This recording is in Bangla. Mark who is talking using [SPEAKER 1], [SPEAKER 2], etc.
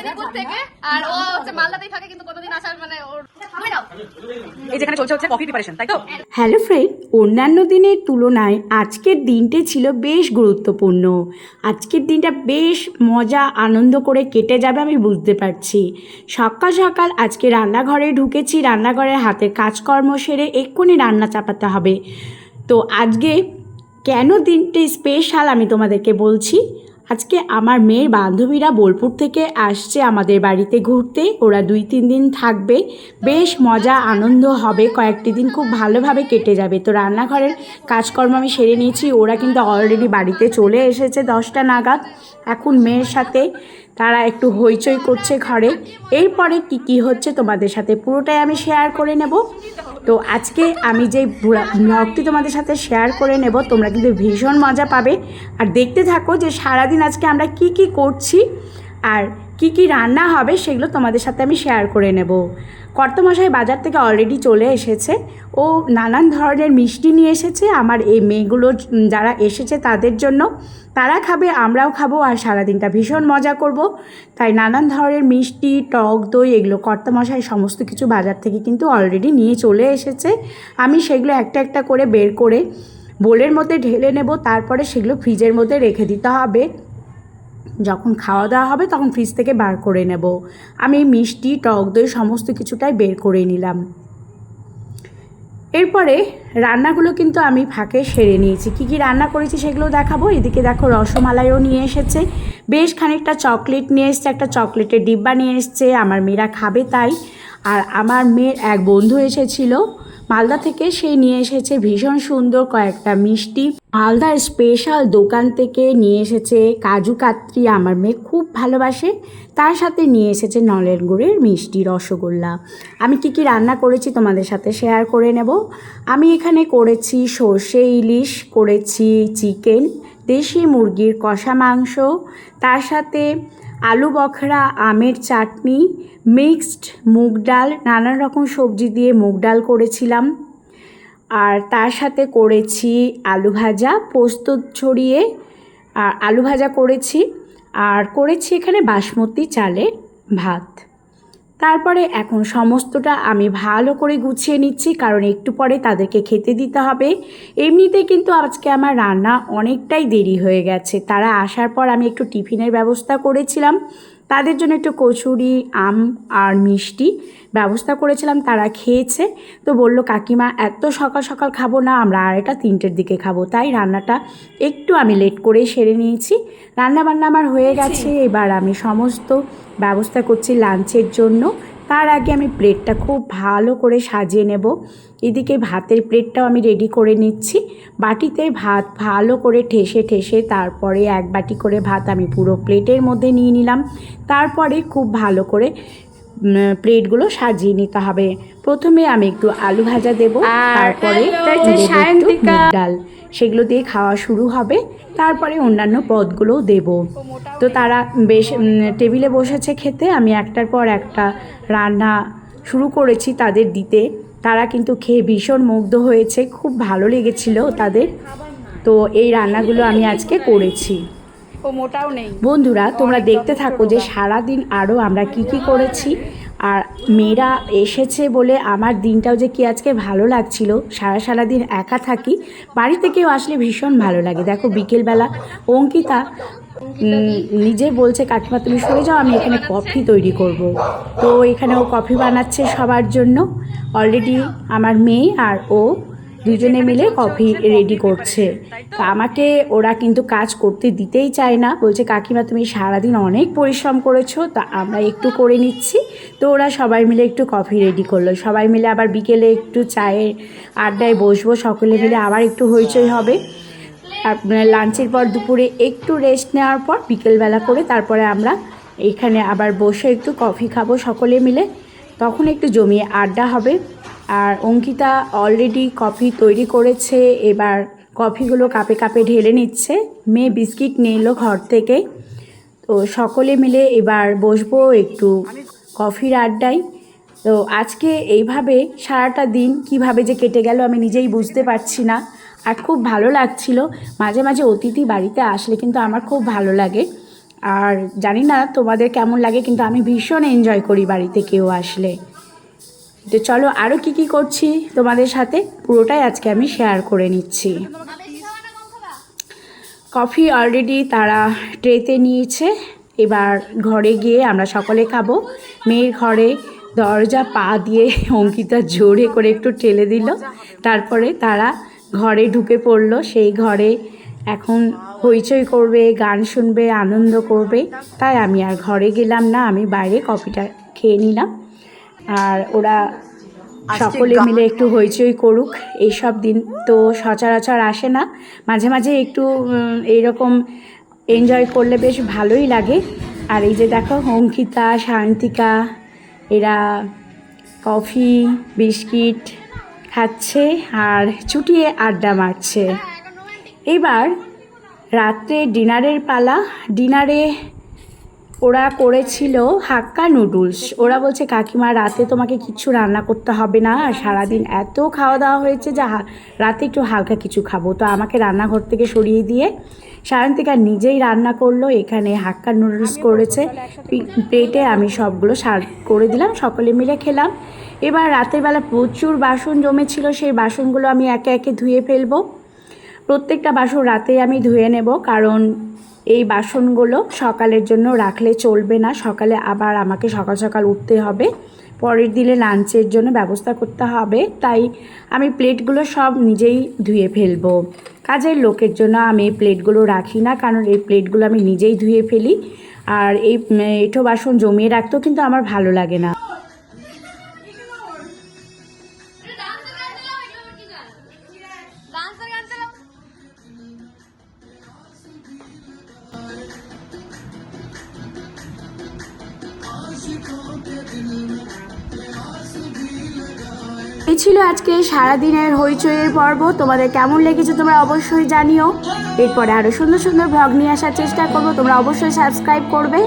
[SPEAKER 1] মেদিনীপুর থেকে? আর ও হচ্ছে মালদাতেই থাকে কিন্তু কোনোদিন আসার মানে ওর
[SPEAKER 2] এই যেখানে চলছে হচ্ছে কফি প্রিপারেশন তাই তো?
[SPEAKER 3] হ্যালো ফ্রেন্ড অন্যান্য দিনের তুলনায় আজকের দিনটি ছিল বেশ গুরুত্বপূর্ণ। আজকের দিনটা বেশ মজা আনন্দ করে কেটে যাবে আমি বুঝতে পারছি। সকাল সকাল আজকে রান্নাঘরে ঢুকেছি রান্নাঘরের হাতের কাজকর্ম সেরে এক্ষুনি রান্না চাপাতে হবে। তো আজকে কেন দিনটি স্পেশাল আমি তোমাদেরকে বলছি? আজকে আমার মেয়ের বান্ধবীরা বোলপুর থেকে আসছে আমাদের বাড়িতে ঘুরতে। ওরা দুই, তিন দিন থাকবে। বেশ মজা, আনন্দ হবে। কয়েকটি দিন খুব ভালোভাবে কেটে যাবে। তো রান্নাঘরের কাজকর্ম আমি সেরে নিয়েছি। ওরা কিন্তু অলরেডি বাড়িতে চলে এসেছে দশটা নাগাদ। এখন মেয়ের সাথে তারা একটু হইচই করছে ঘরে। এরপরে কি কি হচ্ছে তোমাদের সাথে পুরোটাই আমি শেয়ার করে নেব। তো আজকে আমি যে ব্লগটি তোমাদের সাথে শেয়ার করে নেব, তোমরা কিন্তু ভীষণ মজা পাবে। আর দেখতে থাকো যে সারাদিন আজকে আমরা কি কি করছি। আর কি কি রান্না হবে সেগুলো তোমাদের সাথে আমি শেয়ার করে নেব। কর্তমশাই বাজার থেকে অলরেডি চলে এসেছে। ও নানান ধরনের মিষ্টি নিয়ে এসেছে। আমার এই মেয়েগুলো যারা এসেছে তাদের জন্য। তারা খাবে, আমরাও খাব আর সারাদিনটা ভীষণ মজা করব। তাই নানান ধরনের মিষ্টি, টক, দই এগুলো কর্তামশাই সমস্ত কিছু বাজার থেকে কিন্তু অলরেডি নিয়ে চলে এসেছে। আমি সেগুলো একটা একটা করে বের করে বোলের মধ্যে ঢেলে নেব। তারপরে সেগুলো ফ্রিজের মধ্যে রেখে দিতে হবে। যখন খাওয়া দাওয়া হবে তখন ফ্রিজ থেকে বার করে নেব। আমি মিষ্টি, টক দই সমস্ত কিছুটাই বের করে নিলাম। এরপরে রান্নাগুলো কিন্তু আমি ফাঁকে সেরে নিয়েছি। কী কী রান্না করেছি সেগুলো দেখাবো। এদিকে দেখো রসমালাইও নিয়ে এসেছে। বেশ খানিকটা চকলেট নিয়ে এসছে, একটা চকলেটের ডিব্বা নিয়ে এসছে। আমার মেয়েরা খাবে তাই। আর আমার মেয়ের এক বন্ধু এসেছিল। মালদা থেকে সে নিয়ে এসেছে ভীষণ সুন্দর কয়েকটা মিষ্টি। মালদার স্পেশাল দোকান থেকে নিয়ে এসেছে কাজু কাত্রি, আমার মেয়ে খুব ভালোবাসে। তার সাথে নিয়ে এসেছে নলেন গুড়ের মিষ্টি রসগোল্লা। আমি কি কি রান্না করেছি তোমাদের সাথে শেয়ার করে নেব। আমি এখানে করেছি সর্ষে ইলিশ, করেছি চিকেন দেশি মুরগির কষা মাংস। তার সাথে আলু বখরা, আমের চাটনি, মিক্সড মুগ ডাল, নানান রকম সবজি দিয়ে মুগ ডাল করেছিলাম। আর তার সাথে করেছি আলু ভাজা, পোস্ত ছড়িয়ে আর আলু ভাজা করেছি। আর করেছি এখানে বাসমতি চালের ভাত। তারপরে এখন সমস্তটা আমি ভালো করে গুছিয়ে নিচ্ছি, কারণ একটু পরে তাদেরকে খেতে দিতে হবে। এমনিতে কিন্তু আজকে আমার রান্না অনেকটাই দেরি হয়ে গেছে। তারা আসার পর আমি একটু টিফিনের ব্যবস্থা করেছিলাম। তাদের জন্য একটু কচুরি আম আর মিষ্টি ব্যবস্থা করেছিলাম তারা খেয়েছে। তো বলল কাকিমা এত সকাল সকাল খাব না আমরা আড়াইটা তিনটের দিকে খাব। তাই রান্নাটা একটু আমি লেট করেই সেরে নিয়েছি। রান্না বান্না আমার হয়ে গেছে। এবার আমি সমস্ত ব্যবস্থা করছি লাঞ্চের জন্য। তার আগে আমি প্লেটটা খুব ভালো করে সাজিয়ে নেব। এদিকে ভাতের প্লেটটাও আমি রেডি করে নিচ্ছি। বাটিতে ভাত ভালো করে ঠেসে ঠেসে তারপরে এক বাটি করে ভাত আমি পুরো প্লেটের মধ্যে নিয়ে নিলাম। তারপরে খুব ভালো করে প্লেটগুলো সাজিয়ে নিতে হবে। প্রথমে আমি একটু আলু ভাজা দেব তারপরে ডাল। সেগুলো দিয়ে খাওয়া শুরু হবে তারপরে অন্যান্য পদগুলোও দেব। তো তারা বেশ টেবিলে বসেছে খেতে আমি একটার পর একটা রান্না শুরু করেছি তাদের দিতে। তারা কিন্তু খেয়ে ভীষণ মুগ্ধ হয়েছে খুব ভালো লেগেছিল তাদের। তো এই রান্নাগুলো আমি আজকে করেছি।
[SPEAKER 2] ও মোটাও নেই।
[SPEAKER 3] বন্ধুরা তোমরা দেখতে থাকো যে সারাদিন আরও আমরা কি কি করেছি। আর মেয়েরা এসেছে বলে আমার দিনটাও যে কি আজকে ভালো লাগছিল। সারা সারা দিন একা থাকি। বাড়িতে কেউ আসলে ভীষণ ভালো লাগে। দেখো বিকেলবেলা অঙ্কিতা নিজে বলছে কাকিমা তুমি সরে যাও আমি এখানে কফি তৈরি করব। তো এখানে ও কফি বানাচ্ছে সবার জন্য। অলরেডি আমার মেয়ে আর ও দুজনে মিলে কফি রেডি করছে। তা আমাকে ওরা কিন্তু কাজ করতে দিতেই চায় না। বলছে, কাকিমা, তুমি সারাদিন অনেক পরিশ্রম করেছ, তা আমরা একটু করে নিচ্ছি। তো ওরা সবাই মিলে একটু কফি রেডি করল। সবাই মিলে আবার বিকেলে একটু চায়ের আড্ডায় বসবো, সকলে মিলে আবার একটু হইচই হবে। আর লাঞ্চের পর দুপুরে একটু রেস্ট নেওয়ার পর বিকেলবেলা করে তারপরে আমরা এখানে আবার বসে একটু কফি খাব সকলে মিলে। তখন একটু জমিয়ে আড্ডা হবে। আর অঙ্কিতা অলরেডি কফি তৈরি করেছে। এবার কফিগুলো কাপে কাপে ঢেলে নিচ্ছে। মেয়ে বিস্কিট নিয়ে এলো ঘর থেকে। তো সকলে মিলে এবার বসবো একটু কফির আড্ডায়। তো আজকে এইভাবে সারাটা দিন কীভাবে যে কেটে গেল আমি নিজেই বুঝতে পারছি না। আর খুব ভালো লাগছিল। মাঝে মাঝে অতিথি বাড়িতে আসলে কিন্তু আমার খুব ভালো লাগে। আর জানি না তোমাদের কেমন লাগে, কিন্তু আমি ভীষণ এনজয় করি বাড়িতে কেউ আসলে। তো চলো আরও কি কি করছি তোমাদের সাথে, পুরোটাই আজকে আমি শেয়ার করে নিচ্ছি। কফি অলরেডি তারা ট্রেতে নিয়েছে, এবার ঘরে গিয়ে আমরা সকলে খাব। মেয়ের ঘরে দরজা পা দিয়ে অঙ্কিতা জোরে করে একটু ঠেলে দিল, তারপরে তারা ঘরে ঢুকে পড়ল। সেই ঘরে এখন হইচই করবে, গান শুনবে, আনন্দ করবে, তাই আমি আর ঘরে গেলাম না, আমি বাইরে কফিটা খেয়ে নিলাম। আর ওরা সকলে মিলে একটু হইচই করুক এইসব দিন তো সচরাচর আসে না। মাঝে মাঝে একটু এইরকম এনজয় করলে বেশ ভালোই লাগে। আর এই যে দেখো অঙ্কিতা শান্তিকা এরা কফি বিস্কিট খাচ্ছে আর চুটিয়ে আড্ডা মারছে। এবার রাত্রে ডিনারের পালা। ডিনারে ওরা করেছিল হাক্কা নুডলস। ওরা বলছে কাকিমা রাতে তোমাকে কিচ্ছু রান্না করতে হবে না। আর সারাদিন এত খাওয়া দাওয়া হয়েছে যে রাতে একটু হালকা কিছু খাব। তো আমাকে রান্নাঘর থেকে সরিয়ে দিয়ে সায়ন্তিকা নিজেই রান্না করল এখানে হাক্কা নুডলস করেছে। পি- প্লেটে আমি সবগুলো সার করে দিলাম সকলে মিলে খেলাম। এবার রাতের বেলা প্রচুর বাসন জমেছিল সেই বাসনগুলো আমি একে একে ধুয়ে ফেলব। প্রত্যেকটা বাসন রাতেই আমি ধুয়ে নেব কারণ এই বাসনগুলো সকালের জন্য রাখলে চলবে না। সকালে আবার আমাকে সকাল সকাল উঠতে হবে। পরের দিনে লাঞ্চের জন্য ব্যবস্থা করতে হবে। তাই আমি প্লেটগুলো সব নিজেই ধুয়ে ফেলব। কাজের লোকের জন্য আমি এই প্লেটগুলো রাখি না, কারণ এই প্লেটগুলো আমি নিজেই ধুয়ে ফেলি। আর এই এঁঠো বাসন জমিয়ে রাখতেও কিন্তু আমার ভালো লাগে না। এই ছিল আজকে সারাদিনের হইচইয়ের পর্ব। তোমাদের কেমন লেগেছে তোমরা অবশ্যই জানিও। এরপরে আরও সুন্দর সুন্দর ভ্লগ নিয়ে আসার চেষ্টা করব। তোমরা অবশ্যই সাবস্ক্রাইব করবে।